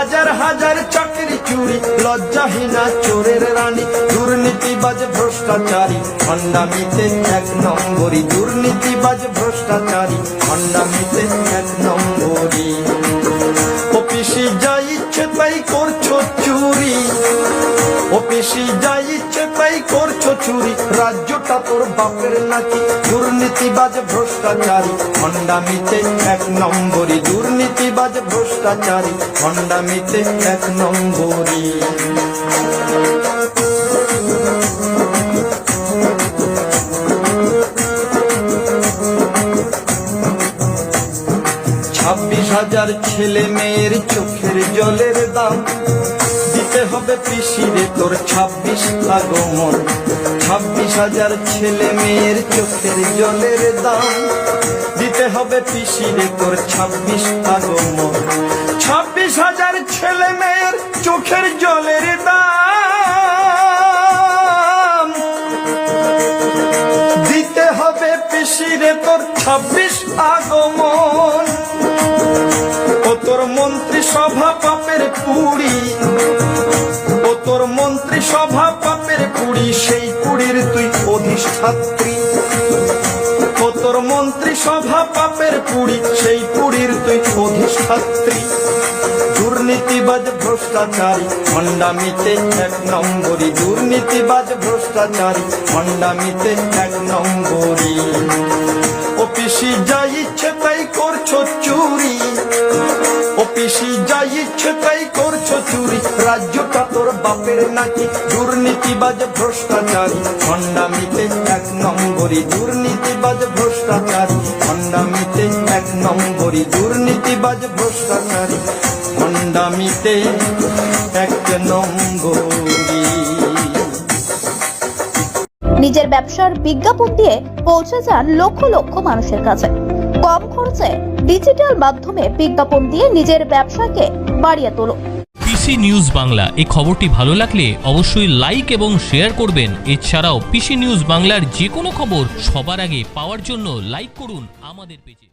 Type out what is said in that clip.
হাজার হাজার চাকরি চুরি, লজ্জাহীনা চোরের রানী। দুর্নীতিবাজ ভ্রষ্টাচারী খন্ডামিতে এক নম্বরী। দুর্নীতিবাজ ভ্রষ্টাচারী খন্ডামিতে এক নম্বরী। অফিসে যা ইচ্ছে তাই করছ চুরি। অফিসে যা ইচ্ছে তাই করছ চুরি। রাজ্যটা তোর বাপের নাকি দুর্নীতিবাজ ভ্রষ্টাচারী। খন্ডামিতে এক নম্বরী দুর্নীতিবাজ ভ্রষ্টাচারী। খন্ডামিতে এক নম্বরী ছাব্বিশ হাজার ছেলে মেয়ের চোখের জলের দাম। দিতে হবে পিসিরে তোর ছাব্বিশ আগমন ছাব্বিশ হাজার ছেলে মেয়ের চোখের জলের দাম। দিতে হবে পিসিরে তোর ছাব্বিশ আগমন। ছাব্বিশ হাজার ছেলে মেয়ের চোখের জলের দাম। দিতে হবে পিসিরে তোর ছাব্বিশ আগমন। ও তোর মন্ত্রী সভা পাপের পুড়ি অধিষ্ঠাত্রী ও তোর মন্ত্রী সভা পাপের পুড়ি সেই পুরীর তুই অধিষ্ঠাত্রী। দুর্নীতিবাজ ভ্রষ্টাচারী খন্ডামিতে এক নম্বরী। দুর্নীতিবাজ ভ্রষ্টাচারী খন্ডামিতে এক নম্বরী। অফিসি যা ইচ্ছে তাই করছ চুরি। অফিসি যা ইচ্ছে তাই করছ চুরি। রাজ্যটা তোর বাপের নাকি দুর্নীতিবাজ ভ্রষ্টাচারী। খন্ডামিতে এক নম্বরী দুর্নীতিবাজ ভ্রষ্টাচারী। খন্ডামিতে এক নম্বরী দুর্নীতিবাজ ভ্রষ্টাচারী। খন্ডামিতে এক নম্বরী নিজের ব্যবসার বিজ্ঞাপন দিয়ে পৌঁছে যান লক্ষ লক্ষ মানুষের কাছে। কম খরচে ডিজিটাল মাধ্যমে বিজ্ঞাপন দিয়ে নিজের ব্যবসাকে বাড়িয়ে তোলো। PC news Bangla. এই খবরটি ভালো লাগলে অবশ্যই লাইক এবং শেয়ার করবেন। এছাড়াও পিসি নিউজ বাংলার যে কোনো খবর সবার আগে পাওয়ার জন্য লাইক করুন আমাদের পেজে।